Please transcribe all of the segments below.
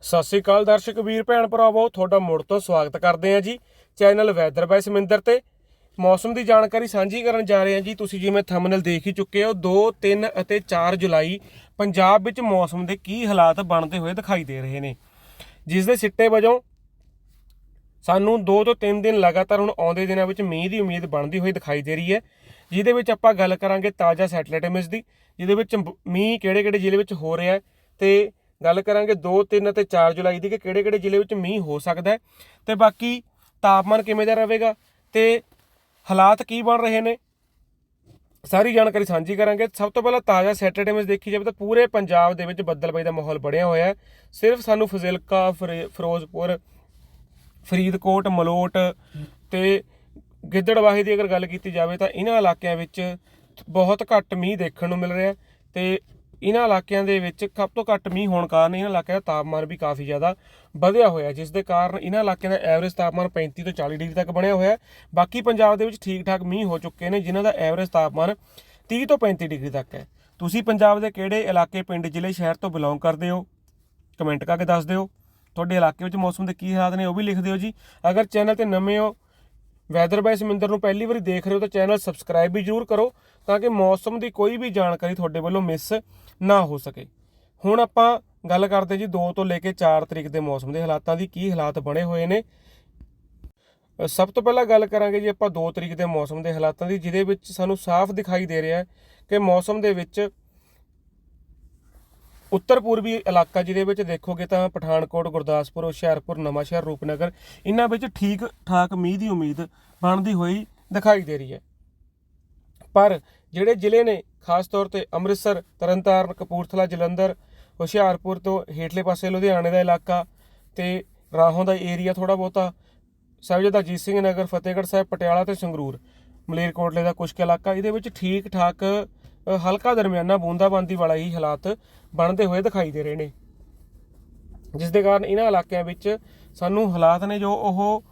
ਸਤਿ ਸ੍ਰੀ ਅਕਾਲ ਦਰਸ਼ਕ ਵੀਰ, ਭੈਣ ਭਰਾਵੋ, ਤੁਹਾਡਾ ਮੁੜ ਤੋਂ ਸਵਾਗਤ ਕਰਦੇ ਹਾਂ ਜੀ ਚੈਨਲ ਵੈਦਰ ਬਾਈ ਸਮਿੰਦਰ ਤੇ। ਮੌਸਮ ਦੀ ਜਾਣਕਾਰੀ ਸਾਂਝੀ ਕਰਨ ਜਾ ਰਹੇ ਹਾਂ ਜੀ। ਤੁਸੀਂ ਜਿਵੇਂ ਥੰਬਨੇਲ ਦੇਖ ਹੀ ਚੁੱਕੇ ਹੋ 2 3 ਅਤੇ 4 ਜੁਲਾਈ ਪੰਜਾਬ ਵਿੱਚ ਮੌਸਮ ਦੇ ਕੀ ਹਾਲਾਤ ਬਣਦੇ ਹੋਏ ਦਿਖਾਈ ਦੇ ਰਹੇ ਨੇ। ਜਿਸ ਦੇ ਸਿੱਟੇ ਵਜੋਂ ਸਾਨੂੰ 2 ਤੋਂ 3 ਦਿਨ ਲਗਾਤਾਰ ਹੁਣ ਆਉਂਦੇ ਦਿਨਾਂ ਵਿੱਚ ਮੀਂਹ ਦੀ ਉਮੀਦ ਬਣਦੀ ਹੋਈ ਦਿਖਾਈ ਦੇ ਰਹੀ ਹੈ। ਜਿਹਦੇ ਵਿੱਚ ਆਪਾਂ ਗੱਲ ਕਰਾਂਗੇ ਤਾਜ਼ਾ ਸੈਟਲਾਈਟ ਇਮੇਜ ਦੀ, ਜਿਹਦੇ ਵਿੱਚ ਮ- ਮੀਂਹ ਕਿਹੜੇ-ਕਿਹੜੇ ਜ਼ਿਲ੍ਹੇ ਵਿੱਚ ਹੋ ਰਿਹਾ ਹੈ ਤੇ ਗੱਲ ਕਰਾਂਗੇ 2 3 ਅਤੇ 4 ਜੁਲਾਈ ਦੀ ਕਿ ਕਿਹੜੇ-ਕਿਹੜੇ ਜ਼ਿਲ੍ਹੇ ਵਿੱਚ ਮੀਂਹ ਹੋ ਸਕਦਾ ਹੈ। ਤੇ ਬਾਕੀ ਤਾਪਮਾਨ ਕਿਵੇਂ ਦਾ ਰਹੇਗਾ ਤੇ ਹਾਲਾਤ ਕੀ ਬਣ ਰਹੇ ਨੇ, ਸਾਰੀ ਜਾਣਕਾਰੀ ਸਾਂਝੀ ਕਰਾਂਗੇ। ਸਭ ਤੋਂ ਪਹਿਲਾਂ ਤਾਜ਼ਾ ਸੈਟਰਡੇ ਵਿੱਚ ਦੇਖੀ ਜਾਵੇ ਤਾਂ ਪੂਰੇ ਪੰਜਾਬ ਦੇ ਵਿੱਚ ਬੱਦਲਬਾਈ ਦਾ ਮਾਹੌਲ ਬਣਿਆ ਹੋਇਆ ਹੈ। ਸਿਰਫ ਸਾਨੂੰ ਫਜ਼ਿਲਕਾ, ਫਿਰੇ- ਫਿਰੋਜ਼ਪੁਰ, ਫਰੀਦਕੋਟ, ਮਲੋਟ ਤੇ ਗਿੱਦੜਵਾਹੀ ਦੀ ਅਗਰ ਗੱਲ ਕੀਤੀ ਜਾਵੇ ਤਾਂ ਇਹਨਾਂ ਇਲਾਕਿਆਂ ਵਿੱਚ ਬਹੁਤ ਘੱਟ ਮੀਂਹ ਦੇਖਣ ਨੂੰ ਮਿਲ ਰਿਹਾ ਹੈ ਤੇ ਇਹਨਾਂ ਇਲਾਕਿਆਂ ਦੇ ਵਿੱਚ ਸਭ ਤੋਂ ਘੱਟ ਮੀਂਹ ਹੋਣ ਕਾਰਨ ਇਹਨਾਂ ਇਲਾਕਿਆਂ ਦਾ ਤਾਪਮਾਨ ਵੀ ਕਾਫੀ ਜ਼ਿਆਦਾ ਵਧਿਆ ਹੋਇਆ, ਜਿਸ ਦੇ ਕਾਰਨ ਇਹਨਾਂ ਇਲਾਕਿਆਂ ਦਾ ਐਵਰੇਜ ਤਾਪਮਾਨ 35 ਤੋਂ 40 ਡਿਗਰੀ ਤੱਕ ਬਣਿਆ ਹੋਇਆ ਬਾਕੀ ਪੰਜਾਬ ਦੇ ਵਿੱਚ ਠੀਕ ਠਾਕ ਮੀਂਹ ਹੋ ਚੁੱਕੇ ਨੇ, ਜਿਨ੍ਹਾਂ ਦਾ ਐਵਰੇਜ ਤਾਪਮਾਨ 30 ਤੋਂ 35 ਡਿਗਰੀ ਤੱਕ ਹੈ। ਤੁਸੀਂ ਪੰਜਾਬ ਦੇ ਕਿਹੜੇ ਇਲਾਕੇ, ਪਿੰਡ, ਜ਼ਿਲ੍ਹੇ, ਸ਼ਹਿਰ ਤੋਂ ਬਿਲੋਂਗ ਕਰਦੇ ਹੋ? ਕਮੈਂਟ ਕਰਕੇ ਦੱਸ ਦਿਓ। ਤੁਹਾਡੇ ਇਲਾਕੇ ਵਿੱਚ ਮੌਸਮ ਦੇ ਕੀ ਹਾਲਾਤ ਨੇ ਉਹ ਵੀ ਲਿਖ ਦਿਓ ਜੀ। ਅਗਰ ਚੈਨਲ ਤੇ ਨਵੇਂ ਹੋ, ਵੈਦਰ ਬਾਈ ਸਮਿੰਦਰ ਨੂੰ ਪਹਿਲੀ ਵਾਰੀ ਦੇਖ ਰਹੇ ਹੋ ਤਾਂ ਚੈਨਲ ਸਬਸਕ੍ਰਾਈਬ ਵੀ ਜਰੂਰ ਕਰੋ। ਤਾਂ ਕਿ ਮੌਸਮ ਦੀ ਕੋਈ ਵੀ ਜਾਣਕਾਰੀ ਤੁਹਾਡੇ ਵੱਲੋਂ ਮਿਸ ਨਾ ਹੋ ਸਕੇ। ਹੁਣ ਆਪਾਂ ਗੱਲ ਕਰਦੇ ਜੀ 2 ਤੋਂ ਲੈ ਕੇ 4 ਤਰੀਕ ਦੇ ਮੌਸਮ ਦੇ ਹਾਲਾਤਾਂ ਦੀ ਕੀ ਹਾਲਾਤ ਬਣੇ ਹੋਏ ਨੇ। ਸਭ ਤੋਂ ਪਹਿਲਾਂ ਗੱਲ ਕਰਾਂਗੇ ਜੀ ਆਪਾਂ 2 ਤਰੀਕ ਦੇ ਮੌਸਮ ਦੇ ਹਾਲਾਤਾਂ ਦੀ, ਜਿਹਦੇ ਵਿੱਚ ਸਾਨੂੰ ਸਾਫ਼ ਦਿਖਾਈ ਦੇ ਰਿਹਾ ਹੈ ਕਿ ਮੌਸਮ ਦੇ ਵਿੱਚ ਉੱਤਰ ਪੂਰਬੀ ਇਲਾਕਾ ਜਿਹਦੇ ਵਿੱਚ ਦੇਖੋਗੇ ਤਾਂ ਪਠਾਨਕੋਟ, ਗੁਰਦਾਸਪੁਰ, ਹੁਸ਼ਿਆਰਪੁਰ, ਨਵਾਂਸ਼ਹਿਰ, ਰੂਪਨਗਰ, ਇਹਨਾਂ ਵਿੱਚ ਠੀਕ ਠਾਕ ਮੀਂਹ ਦੀ ਉਮੀਦ ਬਣਦੀ ਹੋਈ ਦਿਖਾਈ ਦੇ ਰਹੀ ਹੈ। ਪਰ ਜਿਹੜੇ ਜ਼ਿਲ੍ਹੇ ਨੇ, ਖਾਸ ਤੌਰ ਤੇ ਅੰਮ੍ਰਿਤਸਰ, ਤਰਨਤਾਰਨ, ਕਪੂਰਥਲਾ, ਜਲੰਧਰ, ਹੁਸ਼ਿਆਰਪੁਰ ਤੋਂ ਹੇਠਲੇ ਪਾਸੇ ਲੁਧਿਆਣੇ ਦਾ ਇਲਾਕਾ ਤੇ ਰਾਹੋਂ ਦਾ ਏਰੀਆ ਥੋੜਾ ਬਹੁਤਾ ਸਾਹਿਬਜ਼ਾਦਾ ਅਜੀਤ ਸਿੰਘ ਨਗਰ, ਫਤਿਹਗੜ੍ਹ ਸਾਹਿਬ, ਪਟਿਆਲਾ ਤੇ ਸੰਗਰੂਰ, ਮਲੇਰਕੋਟਲੇ ਦਾ ਕੁਝ ਕੁ ਇਲਾਕਾ। ਇਹਦੇ ਵਿੱਚ ਠੀਕ ਠਾਕ ਹਲਕਾ ਦਰਮਿਆਨਾ ਬੂੰਦਾਬਾਂਦੀ ਵਾਲਾ ਹੀ ਹਾਲਾਤ ਬਣਦੇ ਹੋਏ ਦਿਖਾਈ ਦੇ ਰਹੇ ਨੇ। ਜਿਸ ਦੇ ਕਾਰਨ ਇਹਨਾਂ ਇਲਾਕਿਆਂ ਵਿੱਚ ਸਾਨੂੰ ਹਾਲਾਤ ਨੇ ਜੋ ਉਹ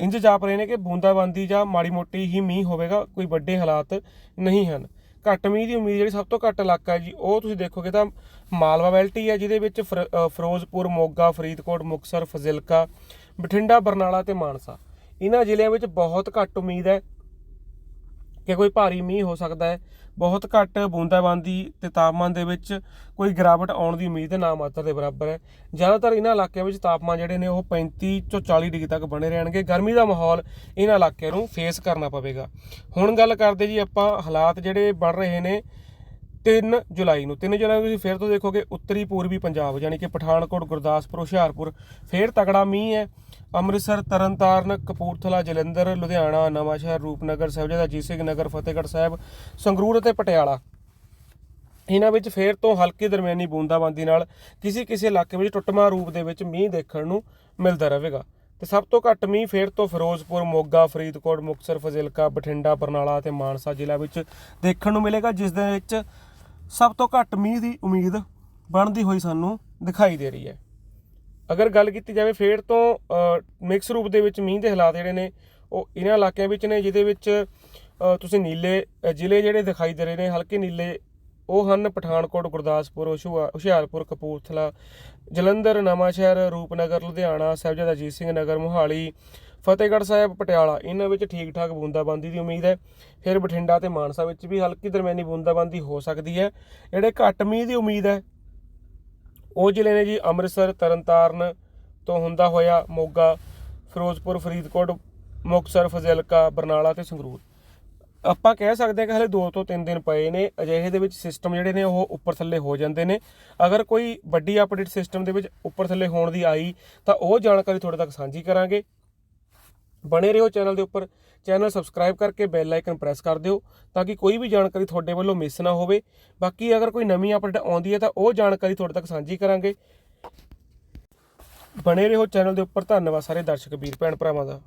ਇੰਜ ਜਾਪ ਰਹੇ ਨੇ ਕਿ ਬੂੰਦਾਬਾਂਦੀ ਜਾਂ ਮਾੜੀ ਮੋਟੀ ਹੀ ਮੀਂਹ ਹੋਵੇਗਾ, ਕੋਈ ਵੱਡੇ ਹਾਲਾਤ ਨਹੀਂ ਹਨ। ਘੱਟ ਮੀਂਹ ਦੀ ਉਮੀਦ ਜਿਹੜੀ ਸਭ ਤੋਂ ਘੱਟ ਇਲਾਕਾ ਹੈ ਜੀ, ਉਹ ਤੁਸੀਂ ਦੇਖੋਗੇ ਤਾਂ ਮਾਲਵਾ ਵੈਲਟੀ ਹੈ, ਜਿਹਦੇ ਵਿੱਚ ਫਿਰ- ਫਿਰੋਜ਼ਪੁਰ, ਮੋਗਾ, ਫਰੀਦਕੋਟ ਮੁਕਸਰ ਫਜ਼ਿਲਕਾ, ਬਠਿੰਡਾ, ਬਰਨਾਲਾ ਤੇ ਮਾਨਸਾ। ਇਹਨਾਂ ਜ਼ਿਲ੍ਹਿਆਂ ਵਿੱਚ ਬਹੁਤ ਘੱਟ ਉਮੀਦ ਹੈ। ਕਿ ਕੋਈ ਭਾਰੀ ਮੀਂਹ ਹੋ ਸਕਦਾ ਹੈ। ਬਹੁਤ ਘੱਟ ਬੂੰਦਾਬਾਂਦੀ ਤੇ ਤਾਪਮਾਨ ਦੇ ਵਿੱਚ ਕੋਈ ਗਿਰਾਵਟ ਆਉਣ ਦੀ ਉਮੀਦ ਨਾ ਮਾਤਰ ਦੇ ਬਰਾਬਰ ਹੈ। ਜ਼ਿਆਦਾਤਰ ਇਹਨਾਂ ਇਲਾਕਿਆਂ ਵਿੱਚ ਤਾਪਮਾਨ ਜਿਹੜੇ ਨੇ ਉਹ 35 ਤੋਂ 40 ਡਿਗਰੀ ਤੱਕ ਬਣੇ ਰਹਿਣਗੇ। ਗਰਮੀ ਦਾ ਮਾਹੌਲ ਇਹਨਾਂ ਇਲਾਕਿਆਂ ਨੂੰ ਫੇਸ ਕਰਨਾ ਪਵੇਗਾ। ਹੁਣ ਗੱਲ ਕਰਦੇ ਜੀ ਆਪਾਂ ਹਾਲਾਤ ਜਿਹੜੇ ਬਣ ਰਹੇ ਨੇ 3 ਜੁਲਾਈ ਨੂੰ। 3 ਜੁਲਾਈ ਨੂੰ ਤੁਸੀਂ ਫਿਰ ਤੋਂ ਦੇਖੋਗੇ ਉੱਤਰੀ ਪੂਰਬੀ ਪੰਜਾਬ, ਯਾਨੀ ਕਿ ਪਠਾਨਕੋਟ, ਗੁਰਦਾਸਪੁਰ, ਹੁਸ਼ਿਆਰਪੁਰ। ਫਿਰ ਤਗੜਾ ਮੀਂਹ ਹੈ। ਅੰਮ੍ਰਿਤਸਰ, ਤਰਨਤਾਰਨ, ਕਪੂਰਥਲਾ, ਜਲੰਧਰ, ਲੁਧਿਆਣਾ, ਨਵਾਂਸ਼ਹਿਰ, ਰੂਪਨਗਰ, ਸਾਹਿਬਜ਼ਾਦਾ ਅਜੀਤ ਸਿੰਘ ਨਗਰ, ਫਤਿਹਗੜ੍ਹ ਸਾਹਿਬ, ਸੰਗਰੂਰ ਅਤੇ ਪਟਿਆਲਾ। ਇਹਨਾਂ ਵਿੱਚ ਫੇਰ ਤੋਂ ਹਲਕੀ ਦਰਮਿਆਨੀ ਬੂੰਦਾਬਾਂਦੀ ਨਾਲ ਕਿਸੇ ਕਿਸੇ ਇਲਾਕੇ ਵਿੱਚ ਟੁੱਟਮਾ ਰੂਪ ਦੇ ਵਿੱਚ ਮੀਂਹ ਦੇਖਣ ਨੂੰ ਮਿਲਦਾ ਰਹੇਗਾ। ਤੇ ਸਭ ਤੋਂ ਘੱਟ ਮੀਂਹ ਫੇਰ ਤੋਂ ਫਿਰੋਜ਼ਪੁਰ, ਮੋਗਾ, ਫਰੀਦਕੋਟ, ਮੁਕਤਸਰ, ਫਜ਼ਿਲਕਾ, ਬਠਿੰਡਾ, ਬਰਨਾਲਾ ਤੇ ਮਾਨਸਾ ਜ਼ਿਲ੍ਹਾ ਵਿੱਚ ਦੇਖਣ ਨੂੰ ਮਿਲੇਗਾ, ਜਿਸ ਦੇ ਵਿੱਚ ਸਭ ਤੋਂ ਘੱਟ ਮੀਂਹ ਦੀ ਉਮੀਦ ਬਣਦੀ ਹੋਈ ਸਾਨੂੰ ਦਿਖਾਈ ਦੇ ਰਹੀ ਹੈ। ਅਗਰ ਗੱਲ ਕੀਤੀ ਜਾਵੇ ਫੇਰ ਤੋਂ ਮਿਕਸ ਰੂਪ ਦੇ ਵਿੱਚ ਮੀਂਹ ਦੇ ਹਾਲਾਤ ਜਿਹੜੇ ਨੇ, ਉਹ ਇਹਨਾਂ ਇਲਾਕਿਆਂ ਵਿੱਚ ਨੇ, ਜਿਹਦੇ ਵਿੱਚ ਤੁਸੀਂ ਨੀਲੇ ਜ਼ਿਲ੍ਹੇ ਜਿਹੜੇ ਦਿਖਾਈ ਦੇ ਰਹੇ ਨੇ, ਹਲਕੇ ਨੀਲੇ ਉਹ ਹਨ ਪਠਾਨਕੋਟ, ਗੁਰਦਾਸਪੁਰ, ਹੁਸ਼ਿਆ- ਹੁਸ਼ਿਆਰਪੁਰ, ਕਪੂਰਥਲਾ, ਜਲੰਧਰ, ਨਵਾਂਸ਼ਹਿਰ, ਰੂਪਨਗਰ, ਲੁਧਿਆਣਾ, ਸਾਹਿਬਜ਼ਾਦਾ ਅਜੀਤ ਸਿੰਘ ਨਗਰ, ਮੋਹਾਲੀ, ਫਤਿਹਗੜ੍ਹ ਸਾਹਿਬ, ਪਟਿਆਲਾ। ਇਹਨਾਂ ਵਿੱਚ ਠੀਕ ਠਾਕ ਬੂੰਦਾਬਾਂਦੀ ਦੀ ਉਮੀਦ ਹੈ। ਫਿਰ ਬਠਿੰਡਾ ਤੇ ਮਾਨਸਾ ਵਿੱਚ ਵੀ ਹਲਕੀ ਦਰਮਿਆਨੀ ਬੂੰਦਾਬਾਂਦੀ ਹੋ ਸਕਦੀ ਹੈ। ਜਿਹੜੇ ਘੱਟ ਮੀਂਹ ਦੀ ਉਮੀਦ ਹੈ, ਉਹ ਜ਼ਿਲ੍ਹੇ ਨੇ ਜੀ ਅੰਮ੍ਰਿਤਸਰ, ਤਰਨਤਾਰਨ ਤੋਂ ਹੁੰਦਾ ਹੋਇਆ ਮੋਗਾ, ਫਿਰੋਜ਼ਪੁਰ, ਫਰੀਦਕੋਟ, ਮੁਕਤਸਰ, ਫਜ਼ਿਲਕਾ, ਬਰਨਾਲਾ ਤੇ ਸੰਗਰੂਰ। ਆਪਾਂ ਕਹਿ ਸਕਦੇ ਹਾਂ ਕਿ ਹਲੇ 2 ਤੋਂ 3 ਦਿਨ ਪਏ ਨੇ, ਅਜਿਹੇ ਦੇ ਵਿੱਚ ਸਿਸਟਮ ਜਿਹੜੇ ਨੇ ਉਹ ਉੱਪਰ ਥੱਲੇ ਹੋ ਜਾਂਦੇ ਨੇ। ਅਗਰ ਕੋਈ ਵੱਡੀ ਅਪਡੇਟ ਸਿਸਟਮ ਦੇ ਵਿੱਚ ਉੱਪਰ ਥੱਲੇ ਹੋਣ ਦੀ ਆਈ, ਤਾਂ ਉਹ ਜਾਣਕਾਰੀ ਤੁਹਾਡੇ ਤੱਕ ਸਾਂਝੀ ਕਰਾਂਗੇ। ਬਣੇ ਰਹੋ ਚੈਨਲ ਦੇ ਉੱਪਰ। ਚੈਨਲ ਸਬਸਕ੍ਰਾਈਬ ਕਰਕੇ ਬੈਲ ਆਈਕਨ ਪ੍ਰੈਸ ਕਰ ਦਿਓ, ਤਾਂ ਕਿ ਕੋਈ ਵੀ ਜਾਣਕਾਰੀ ਤੁਹਾਡੇ ਵੱਲੋਂ ਮਿਸ ਨਾ ਹੋਵੇ। ਬਾਕੀ ਅਗਰ ਕੋਈ ਨਵੀਂ ਅਪਡੇਟ ਆਉਂਦੀ ਹੈ, ਤਾਂ ਉਹ ਜਾਣਕਾਰੀ ਤੁਹਾਡੇ ਤੱਕ ਸਾਂਝੀ ਕਰਾਂਗੇ। ਬਣੇ ਰਹੋ ਚੈਨਲ ਦੇ ਉੱਪਰ। ਧੰਨਵਾਦ ਸਾਰੇ ਦਰਸ਼ਕ, ਵੀਰ ਭੈਣ ਭਰਾਵਾਂ ਦਾ।